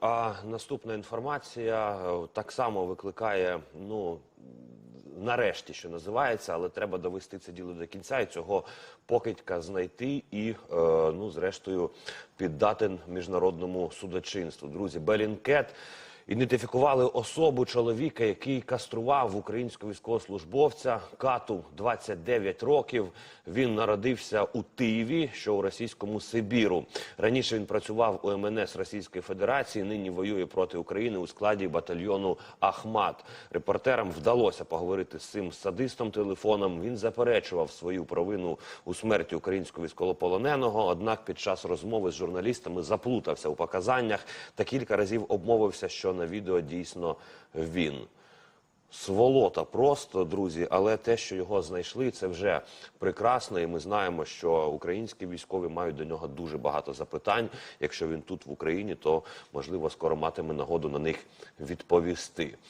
А наступна інформація е, так само викликає, ну нарешті, що називається, але треба довести це діло до кінця і цього покидька знайти і, е, ну, зрештою, піддати міжнародному судочинству. Друзі, Белінкет ідентифікували особу чоловіка, який кастрував українського військовослужбовця кату 29 років. Він народився у Тиві, що у російському Сибіру. Раніше він працював у МНС Російської Федерації. Нині воює проти України у складі батальйону Ахмат. Репортерам вдалося поговорити з цим садистом телефоном. Він заперечував свою провину у смерті українського військовополоненого. Однак під час розмови з журналістами заплутався у показаннях та кілька разів обмовився, що на відео дійсно він. Сволота просто, друзі, але те, що його знайшли, це вже прекрасно. І ми знаємо, що українські військові мають до нього дуже багато запитань. Якщо він тут в Україні, то можливо скоро матиме нагоду на них відповісти.